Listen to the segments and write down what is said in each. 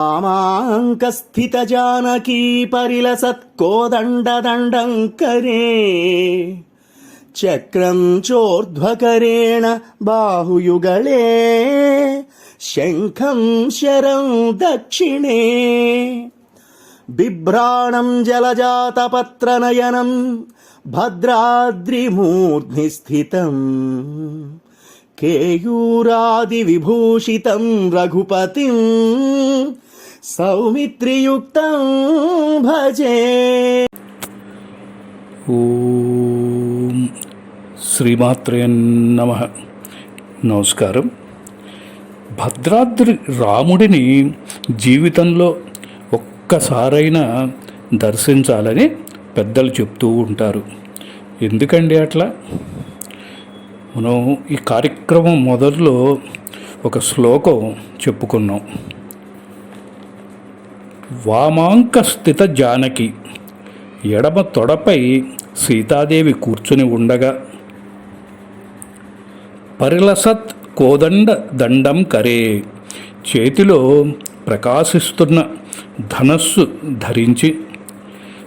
రామాంకస్థిత జానకీ పరిలసత్కోదండదండం కరే చక్రం చోర్ధ్వకరేణ బాహుయుగళే. శంఖం శరం దక్షిణే. బిభ్రాణం జలజాతపత్రనయనం భద్రాద్రిమూర్ధ్ని విభూషితం రఘుపతి సౌమిత్రియుక్తం భజే. శ్రీమాత్రే నమ. నమస్కారం. భద్రాద్రి రాముడిని జీవితంలో ఒక్కసారైనా దర్శించాలని పెద్దలు చెప్తూ ఉంటారు. ఎందుకండి అట్లా? మనం ఈ కార్యక్రమం మొదట్లో ఒక శ్లోకం చెప్పుకున్నాం. వామాంక స్థిత జానకి ఎడమ తొడపై సీతాదేవి కూర్చుని ఉండగా పరిలసత్ కోదండ దండం కరే చేతిలో ప్రకాశిస్తున్న ధనస్సు ధరించి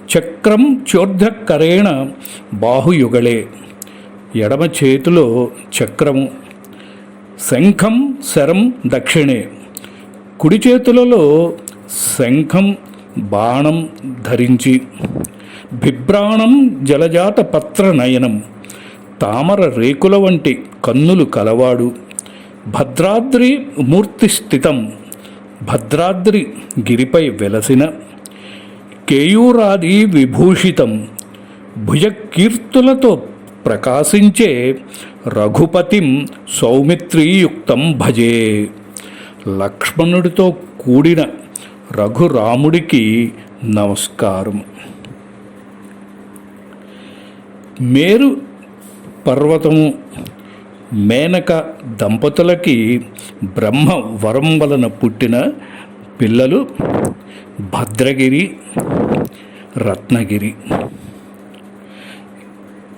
చక్రం చోర్ధకరేణ బాహుయుగళే ఎడమ చేతిలో చక్రము శంఖం శరం దక్షిణే. కుడి చేతులలో శంఖం బాణం ధరించి. బిభ్రాణం జలజాత పత్ర నయనం. తామర రేకుల వంటి కన్నులు కలవాడు. భద్రాద్రి మూర్తి స్థితం. భద్రాద్రి గిరిపై వెలసిన. కేయూరాది విభూషితం. భుజకీర్తులతో ప్రకాశించే రఘుపతిం సౌమిత్రీయుక్తం భజే. లక్ష్మణుడితో కూడిన రఘురాముడికి నమస్కారం. మేరు పర్వతము మేనక దంపతులకి బ్రహ్మ వరం వలన పుట్టిన పిల్లలు భద్రగిరి రత్నగిరి.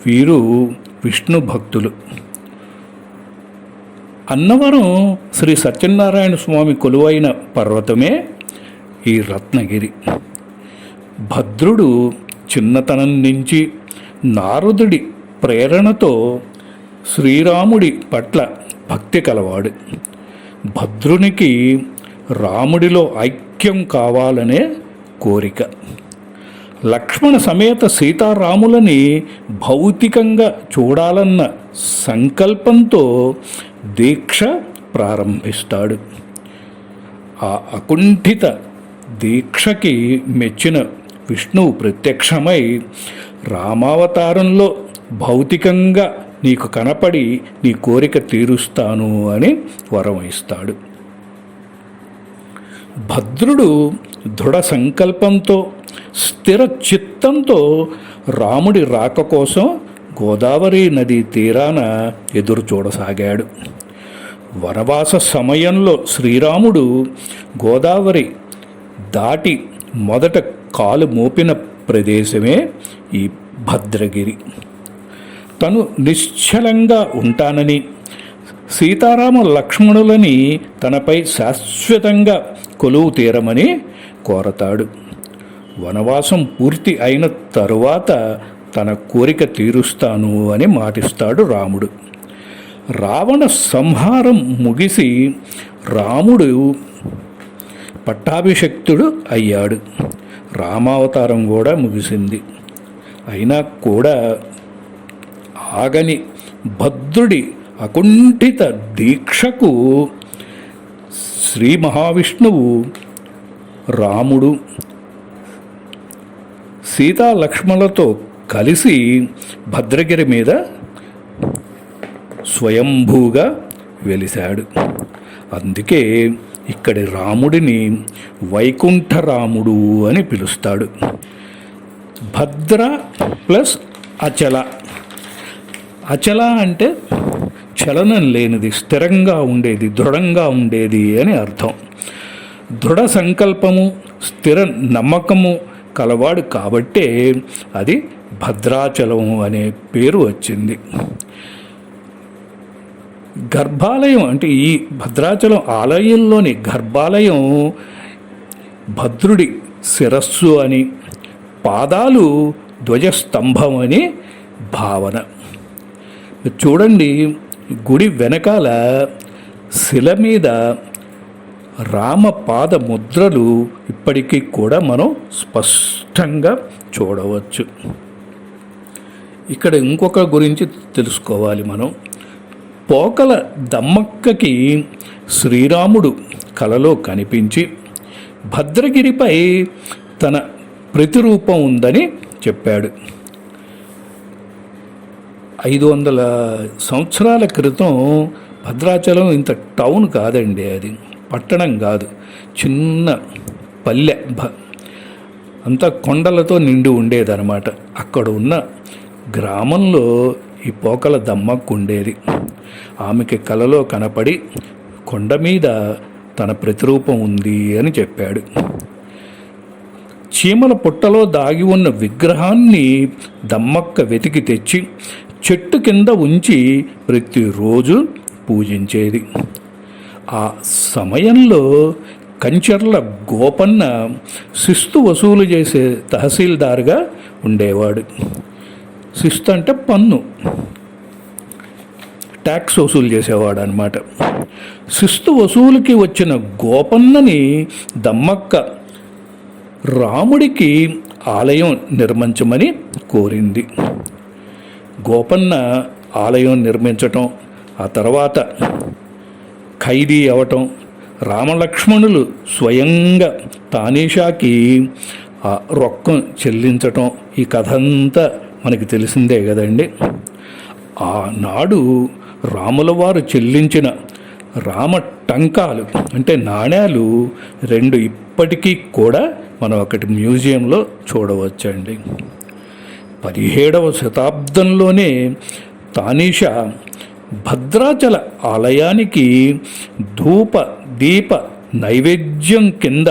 వీరు విష్ణు భక్తులు. అన్నవరం శ్రీ సత్యనారాయణ స్వామి కొలువైన పర్వతమే ఈ రత్నగిరి. భద్రుడు చిన్నతనం నుంచి నారదుడి ప్రేరణతో శ్రీరాముడి పట్ల భక్తి కలవాడు. భద్రునికి రాముడిలో ఐక్యం కావాలనే కోరిక. లక్ష్మణ సమేత సీతారాములని భౌతికంగా చూడాలన్న సంకల్పంతో దీక్ష ప్రారంభిస్తాడు. ఆ అకుంఠిత దీక్షకి మెచ్చిన విష్ణువు ప్రత్యక్షమై రామావతారంలో భౌతికంగా నీకు కనపడి నీ కోరిక తీరుస్తాను అని వరం ఇస్తాడు. భద్రుడు దృఢ సంకల్పంతో స్థిర చిత్తంతో రాముడి రాక కోసం గోదావరి నదీ తీరాన ఎదురు చూడసాగాడు. వనవాస సమయంలో శ్రీరాముడు గోదావరి దాటి మొదట కాలు మోపిన ప్రదేశమే ఈ భద్రగిరి. తను నిశ్చలంగా ఉంటానని సీతారామ లక్ష్మణులని తనపై శాశ్వతంగా కొలువు తీరమని కోరతాడు. వనవాసం పూర్తి అయిన తరువాత తన కోరిక తీరుస్తాను అని మాటిస్తాడు రాముడు. రావణ సంహారం ముగిసి రాముడు పట్టాభిషక్తుడు అయ్యాడు. రామావతారం కూడా ముగిసింది. అయినా కూడా ఆగని భద్రుడి అకుంఠిత దీక్షకు శ్రీ మహావిష్ణువు రాముడు సీతా లక్ష్మణులతో కలిసి భద్రగిరి మీద స్వయంభూగా వెలిశాడు. అందుకే ఇక్కడి రాముడిని వైకుంఠరాముడు అని పిలుస్తాడు. భద్ర ప్లస్ అచల. అచల అంటే చలనం లేనిది స్థిరంగా ఉండేది దృఢంగా ఉండేది అని అర్థం. దృఢ సంకల్పము స్థిర నమ్మకము కలవాడు కాబట్టే అది భద్రాచలం అనే పేరు వచ్చింది. గర్భాలయం అంటే ఈ భద్రాచలం ఆలయంలోని గర్భాలయం భద్రుడి శిరస్సు అని పాదాలు ధ్వజస్తంభం అని భావన. చూడండి గుడి వెనకాల శిల మీద రామపాద ముద్రలు ఇప్పటికీ కూడా మనం స్పష్టంగా చూడవచ్చు. ఇక్కడ ఇంకొక గురించి తెలుసుకోవాలి మనం. పోకల దమ్మక్కకి శ్రీరాముడు కలలో కనిపించి భద్రగిరిపై తన ప్రతిరూపం ఉందని చెప్పాడు. ఐదు వందల సంవత్సరాల క్రితం భద్రాచలం ఇంత టౌన్ కాదండి అది. పట్టణం కాదు చిన్న పల్లె అంతా కొండలతో నిండి ఉండేదన్నమాట. అక్కడ ఉన్న గ్రామంలో ఈ పోకల దమ్మకు ఉండేది. ఆమెకి కలలో కనపడి కొండ మీద తన ప్రతిరూపం ఉంది అని చెప్పాడు. చీమల పుట్టలో దాగి ఉన్న విగ్రహాన్ని దమ్మక్క వెతికి తెచ్చి చెట్టు కింద ఉంచి ప్రతిరోజు పూజించేది. ఆ సమయంలో కంచర్ల గోపన్న శిస్తు వసూలు చేసే తహసీల్దార్గా ఉండేవాడు. శిస్తు అంటే పన్ను. ట్యాక్స్ వసూలు చేసేవాడు అనమాట శిస్తు వసూలుకి వచ్చిన గోపన్నని దమ్మక్క రాముడికి ఆలయం నిర్మించమని కోరింది. గోపన్న ఆలయం నిర్మించటం ఆ తర్వాత ఖైదీ అవటం. రామలక్ష్మణులు స్వయంగా తానీషాకి ఆ రొక్కం చెల్లించటం ఈ కథ అంతా మనకి తెలిసిందే కదండి. ఆనాడు రాముల వారు చెల్లించిన రామ టంకాలు అంటే నాణ్యాలు రెండు ఇప్పటికీ కూడా మనం ఒకటి మ్యూజియంలో చూడవచ్చండి. పదిహేడవ శతాబ్దంలోనే తానీషా భద్రాచల ఆలయానికి ధూప దీప నైవేద్యం కింద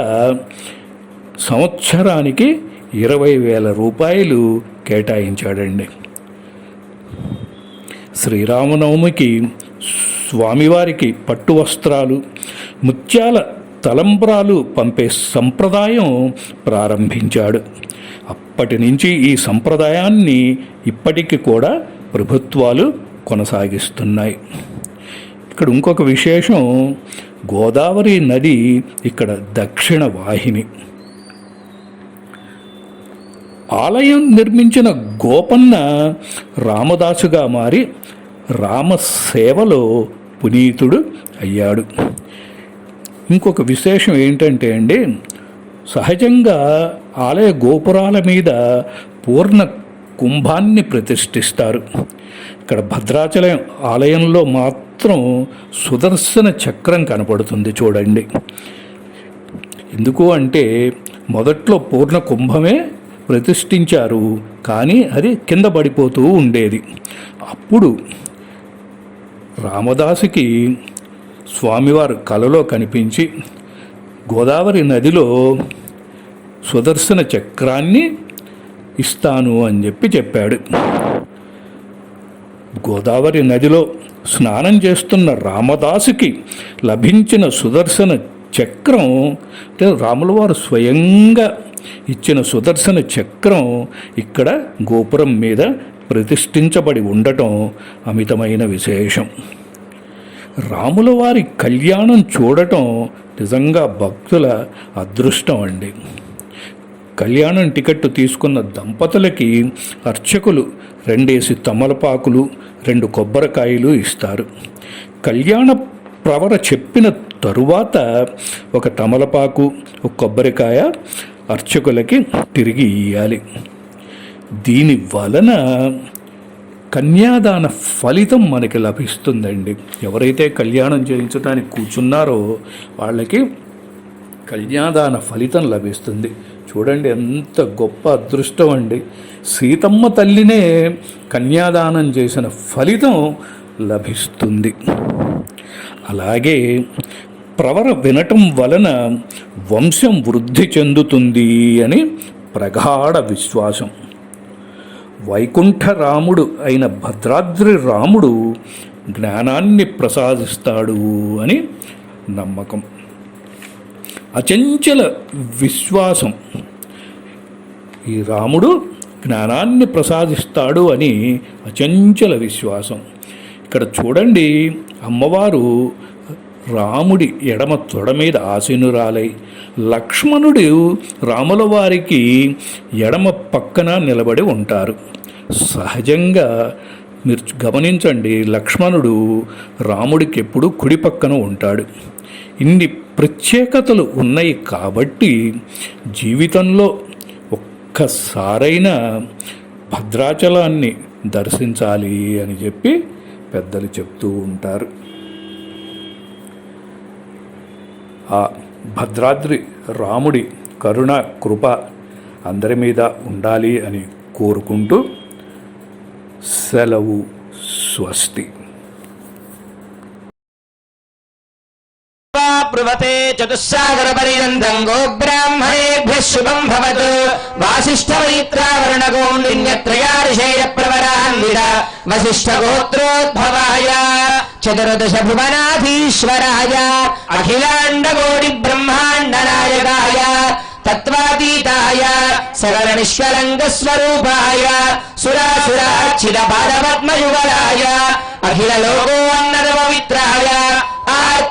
సంవత్సరానికి ఇరవై వేల రూపాయలు కేటాయించాడండి. శ్రీరామనవమికి స్వామివారికి పట్టు వస్త్రాలు ముత్యాల తలంబ్రాలు పంపే సంప్రదాయం ప్రారంభించాడు. అప్పటి నుంచి ఈ సంప్రదాయాన్ని ఇప్పటికి కూడా ప్రభుత్వాలు కొనసాగిస్తున్నాయి. ఇక్కడ ఇంకొక విశేషం గోదావరి నది ఇక్కడ దక్షిణ వాహిని. ఆలయం నిర్మించిన గోపన్న రామదాసుగా మారి రామ సేవలో పునీతుడు అయ్యాడు. ఇంకొక విశేషం ఏంటంటే అండి సహజంగా ఆలయ గోపురాల మీద పూర్ణ కుంభాన్ని ప్రతిష్ఠిస్తారు. ఇక్కడ భద్రాచలం ఆలయంలో మాత్రం సుదర్శన చక్రం కనపడుతుంది చూడండి. ఎందుకు అంటే మొదట్లో పూర్ణ కుంభమే ప్రతిష్ఠించారు కానీ అది కింద పడిపోతూ ఉండేది. అప్పుడు రామదాసుకి స్వామివారు కలలో కనిపించి గోదావరి నదిలో సుదర్శన చక్రాన్ని ఇస్తాను అని చెప్పి చెప్పాడు. గోదావరి నదిలో స్నానం చేస్తున్న రామదాసుకి లభించిన సుదర్శన చక్రం అంటే రాముల వారు స్వయంగా ఇచ్చిన సుదర్శన చక్రం ఇక్కడ గోపురం మీద ప్రతిష్ఠించబడి ఉండటం అమితమైన విశేషం. రాముల వారి కళ్యాణం చూడటం నిజంగా భక్తుల అదృష్టం అండి. కళ్యాణం టికెట్ తీసుకున్న దంపతులకి అర్చకులు రెండేసి తమలపాకులు రెండు కొబ్బరికాయలు ఇస్తారు. కళ్యాణ ప్రవర చెప్పిన తరువాత ఒక తమలపాకు ఒక కొబ్బరికాయ అర్చకులకి తిరిగి ఇయ్యాలి. దీని వలన కన్యాదాన ఫలితం మనకి లభిస్తుందండి. ఎవరైతే కళ్యాణం చేయించడానికి కూర్చున్నారో వాళ్ళకి కన్యాదాన ఫలితం లభిస్తుంది. చూడండి ఎంత గొప్ప అదృష్టం అండి. సీతమ్మ తల్లినే కన్యాదానం చేసిన ఫలితం లభిస్తుంది. అలాగే ప్రవర వినటం వలన వంశం వృద్ధి చెందుతుంది అని ప్రగాఢ విశ్వాసం. వైకుంఠ రాముడు అయిన భద్రాద్రి రాముడు జ్ఞానాన్ని ప్రసాదిస్తాడు అని నమ్మకం. అచంచల విశ్వాసం. ఈ రాముడు జ్ఞానాన్ని ప్రసాదిస్తాడు అని అచంచల విశ్వాసం. ఇక్కడ చూడండి అమ్మవారు రాముడి ఎడమ తొడ మీద ఆసీనురాలై లక్ష్మణుడు రాముల వారికి ఎడమ పక్కన నిలబడి ఉంటారు. సహజంగా మీరు గమనించండి లక్ష్మణుడు రాముడికి ఎప్పుడు కుడి పక్కన ఉంటాడు. ఇన్ని ప్రత్యేకతలు ఉన్నాయి కాబట్టి జీవితంలో ఒక్కసారైనా భద్రాచలాన్ని దర్శించాలి అని చెప్పి పెద్దలు చెప్తూ ఉంటారు. ఆ భద్రాద్రి రాముడి కరుణ కృప అందరి మీద ఉండాలి అని కోరుకుంటూ సెలవు స్వస్తి. బ్రువతే చతుస్సాగర పర్యంతం గోబ్రాహ్మణేభ్య శుభం భవతు వాసిష్ఠమైత్రావరుణగోండిన్యత్రయారిషేయ ప్రవరాన్విడ వసిష్ఠ గోత్రోద్భవాయ చతుర్దశ భువనాధీశ్వరాయ అఖిలాండ కోటి బ్రహ్మాండ నాయకాయ